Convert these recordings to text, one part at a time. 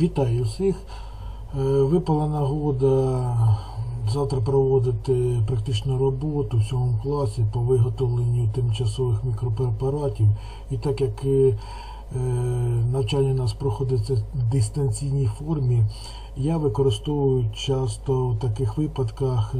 Вітаю всіх. Е, Випала нагода завтра проводити практичну роботу в цьому класі по виготовленню тимчасових мікропрепаратів. І так як е, е, навчання у нас проходиться в дистанційній формі, я використовую часто в таких випадках.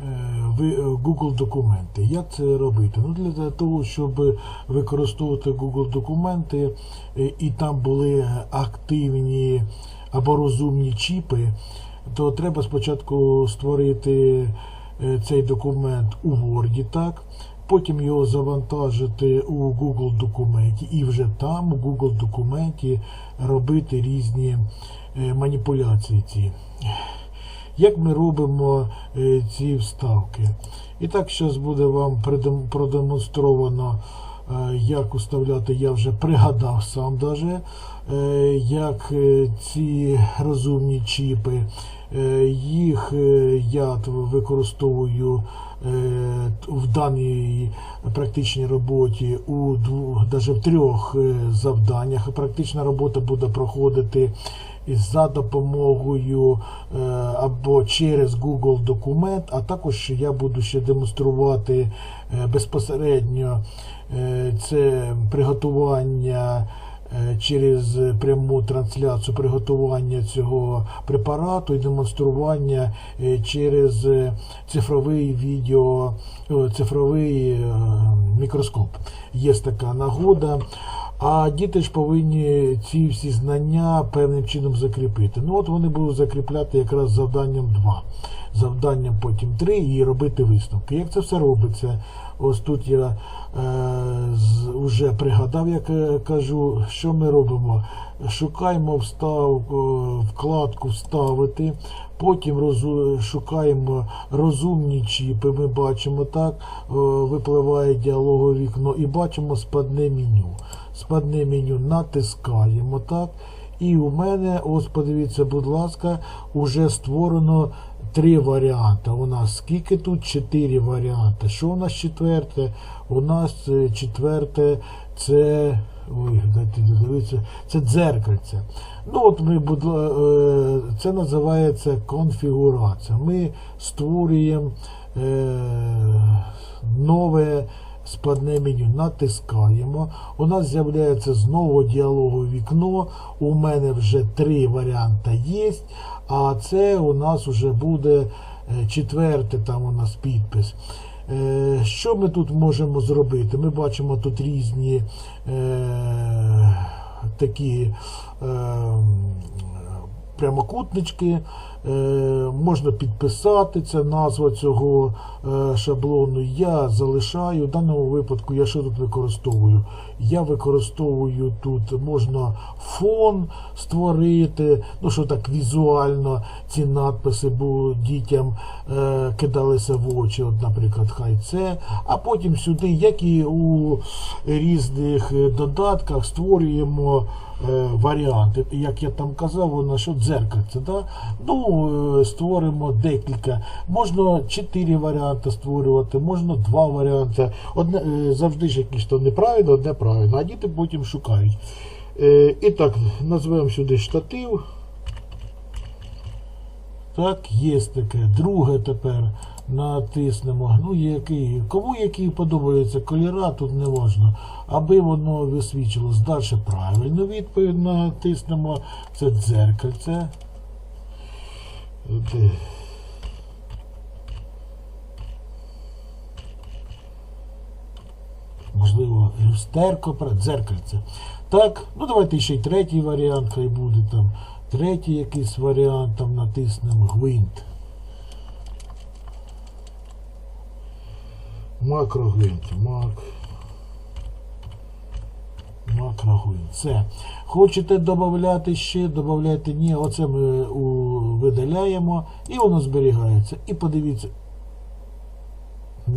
Е, Е, Google документи. Як це робити? Ну, для того, щоб використовувати Google документи е, і там були активні або розумні чіпи, то треба спочатку створити цей документ у Word, так? Потім його завантажити у Google документі і вже там, у Google документі, робити різні маніпуляції ці як ми робимо е, ці вставки. І так, зараз буде вам продемонстровано, е, як уставляти, я вже пригадав сам е, як е, ці розумні чіпи, е, їх е, я використовую е, в даній практичній роботі у двох, даже в трьох е, завданнях. Практична робота буде проходити за допомогою е, або через Google документ, а також я буду ще демонструвати е, безпосередньо е, це приготування е, через пряму трансляцію приготування цього препарату і демонстрування е, через е, цифровий відео, цифровий е, мікроскоп. Є така нагода. А діти ж повинні ці всі знання певним чином закріпити. Ну от вони будуть закріпляти якраз завданням 2. Завданням потім 3 і робити висновки. Як це все робиться? Ось тут я е, з, вже пригадав, як е, кажу, що ми робимо. Шукаємо встав, вкладку вставити, потім розу, шукаємо розумні чіпи. Ми бачимо так, е, випливає діалогове вікно і бачимо спадне меню. Спадне меню натискаємо так. І у мене, ось подивіться, будь ласка, уже створено три варіанти. У нас скільки тут? Чотири варіанти. Що у нас четверте? У нас е, четверте це. Ой, дайте дивитися, це дзеркальце. Ну от ми е, це називається конфігурація. Ми створюємо е, нове спадне меню, натискаємо. У нас з'являється знову діалогове вікно. У мене вже три варіанти є. А це у нас вже буде е, четвертий там у нас підпис. Е, Що ми тут можемо зробити? Ми бачимо тут різні е, такі е, прямокутнички. Е, можна підписати, це назва цього е, шаблону. Я залишаю. В даному випадку я що тут використовую? Я використовую тут можна фон створити, ну що так візуально ці надписи бо дітям е, кидалися в очі, от, наприклад, хай це. А потім сюди, як і у різних е, додатках, створюємо е, варіанти. Як я там казав, воно що дзеркальце. Да? Ну, е, створимо декілька. Можна чотири варіанти створювати, можна два варіанти. Одне, е, завжди ж якісь то неправильно, одне правильно, а діти потім шукають. Е, І так, назвемо сюди штатив. Так, є таке. Друге тепер натиснемо. Ну, який, кому які подобаються кольора, тут не можна. Аби воно висвічилось. Далі правильну відповідь натиснемо. Це дзеркальце. Люстерко, дзеркальце. Так, ну давайте ще й третій варіант, хай буде там. Третій якийсь варіант, там натиснемо гвинт. Макрогвинт. Мак. Макрогвинт. Все. Хочете додати ще, додавайте ні. Оце ми у, видаляємо і воно зберігається. І подивіться.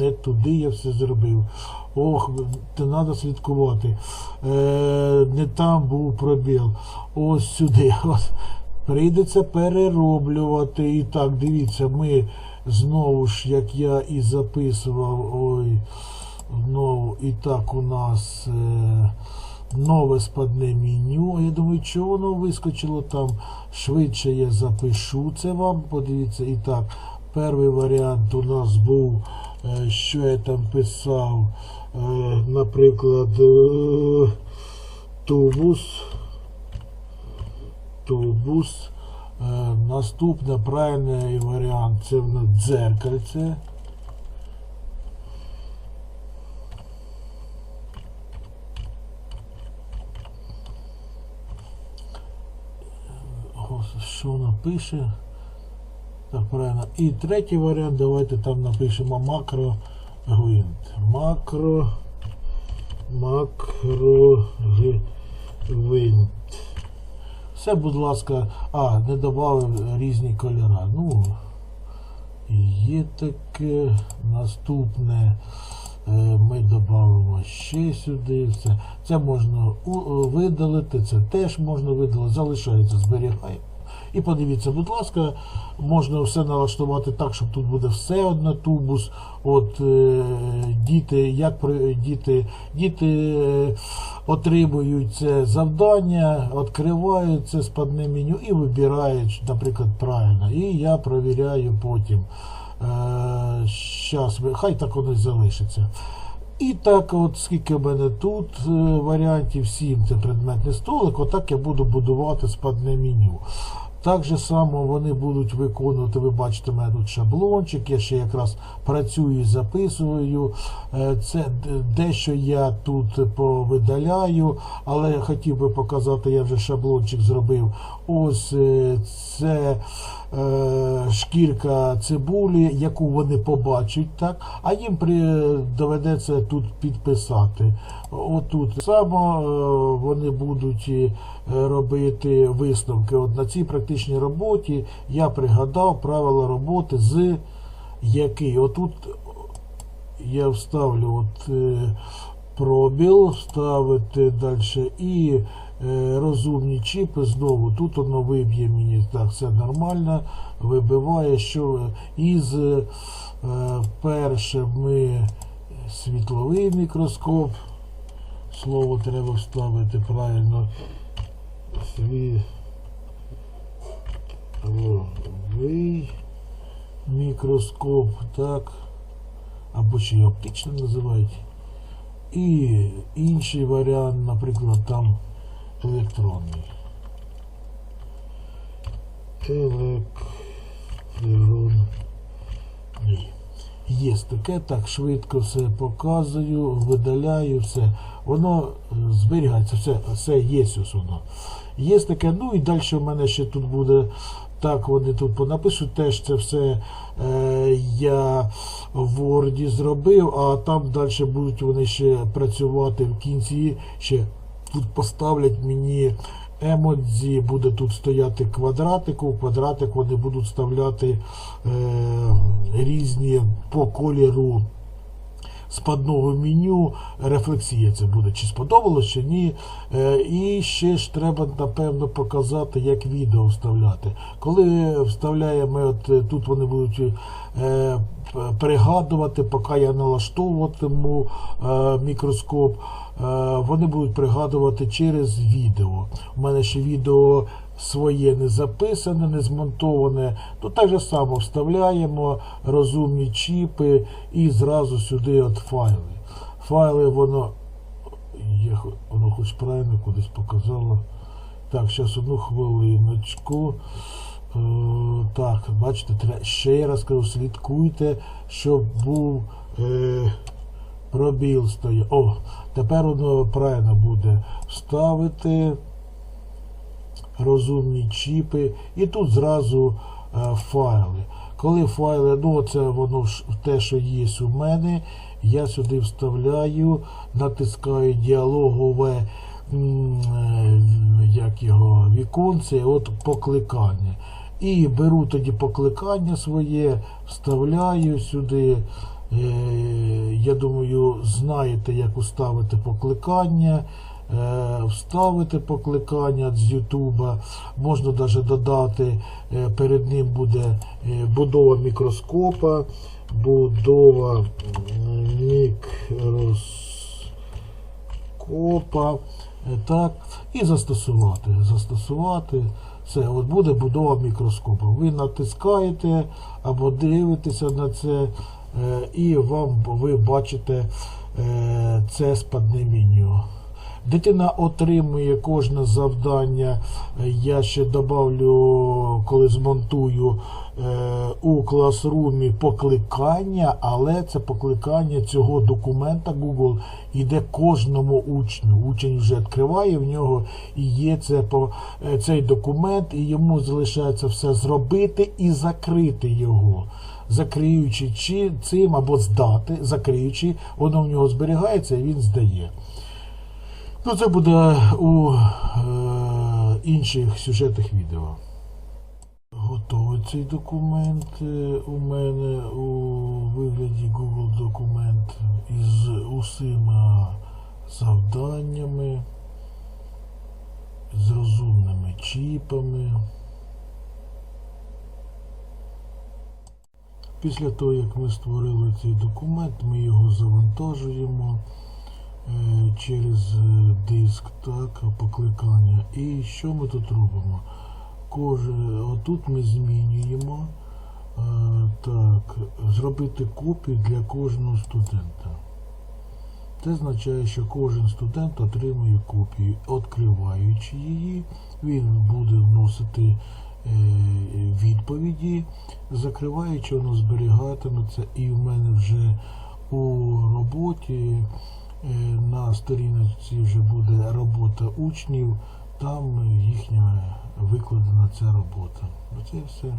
Не туди я все зробив. Ох, те треба слідкувати. Е, не там був пробіл. Ось сюди. От. Прийдеться перероблювати. І так, дивіться, ми знову ж, як я і записував, ой, знову, і так у нас. Е, нове спадне меню. Я думаю, чого воно вискочило там швидше я запишу це вам. Подивіться. І так, перший варіант у нас був, що я там писав, е, наприклад, е, тубус. Тубус. Е, Наступний правильний варіант це в нас дзеркальце. Що вона пише? Правильно. І третій варіант, давайте там напишемо макро гвинт. Макро макро гвинт. Все, будь ласка, а, не додав різні кольори. Ну, є таке. Наступне е, ми додамо ще сюди. Все. Це можна видалити, це теж можна видалити, залишається, зберігаємо. І подивіться, будь ласка, можна все налаштувати так, щоб тут буде все одне тубус. От е, діти, як при- діти, діти е, отримують це завдання, відкривають це спадне меню і вибирають, наприклад, правильно. І я провіряю потім. Е, хай так воно і залишиться. І так, от скільки в мене тут е, варіантів, 7 це предметний столик, отак я буду будувати спадне меню. Так же само вони будуть виконувати, ви бачите, у мене тут шаблончик, я ще якраз працюю і записую. Е, Це дещо я тут повидаляю, але я хотів би показати, я вже шаблончик зробив. Ось е, це шкірка цибулі, яку вони побачать, так, а їм доведеться тут підписати. Отут само е, вони будуть е, робити висновки. От на цій практичній роботі я пригадав правила роботи з який. Отут я вставлю от, е, пробіл, вставити далі і е, розумні чіпи знову. Тут воно виб'є мені так, все нормально, вибиває, що із е, перше ми світловий мікроскоп. Слово треба вставити правильно. Світловий мікроскоп, так. Або ще й оптично називають. І інший варіант, наприклад, там електронний. Електронний. Є таке, так швидко все показую, видаляю все. Воно е, зберігається, все, все є ось воно. Є таке, ну і далі в мене ще тут буде. Так, вони тут понапишуть, теж це все е, я в Word зробив, а там далі будуть вони ще працювати в кінці. Ще тут поставлять мені емодзі, буде тут стояти квадратик, у квадратик вони будуть вставляти е, різні по кольору спадного меню рефлексія це буде, чи сподобалось, чи ні. Е, І ще ж треба, напевно, показати, як відео вставляти. Коли вставляємо, от е, тут вони будуть е, пригадувати, поки я налаштовуватиму мікроскоп, вони будуть пригадувати через відео. У мене ще відео своє не записане, не змонтоване, то так же само вставляємо розумні чіпи і зразу сюди от файли. Файли воно, є, воно хоч правильно кудись показало. Так, зараз одну хвилиночку. Е, так, бачите, ще раз кажу, слідкуйте, щоб був е, пробіл стояв. О, тепер воно правильно буде вставити розумні чіпи, і тут зразу е, файли. Коли файли, ну це воно те, що є у мене, я сюди вставляю, натискаю діалогове е, як його, віконце, от покликання. І беру тоді покликання своє, вставляю сюди. Е, Я думаю, знаєте, як уставити покликання вставити покликання з Ютуба, можна навіть додати, е, перед ним буде е, будова мікроскопа, будова мікроскопа. Е, Так, і застосувати. Застосувати. Це от буде будова мікроскопу. Ви натискаєте або дивитеся на це, е, і вам ви бачите е, це спадне меню. Дитина отримує кожне завдання. Я ще добавлю, коли змонтую е, у класрумі покликання, але це покликання цього документа Google йде кожному учню. Учень вже відкриває в нього і є це, е, цей документ, і йому залишається все зробити і закрити його. Закриючи чи цим або здати, закриючи, воно в нього зберігається і він здає. Ну, це буде у е, інших сюжетних відео. Готовий цей документ е, у мене у вигляді Google документ із усіма завданнями, з розумними чіпами. Після того, як ми створили цей документ, ми його завантажуємо через е, диск, так, покликання. І що ми тут робимо? Коже, отут ми змінюємо е, так, зробити копію для кожного студента. Це означає, що кожен студент отримує копію. Відкриваючи її, він буде вносити е, відповіді, закриваючи, воно зберігатиметься. І в мене вже у роботі е, на сторінці вже буде робота учнів, там їхня викладена ця робота. Оце все.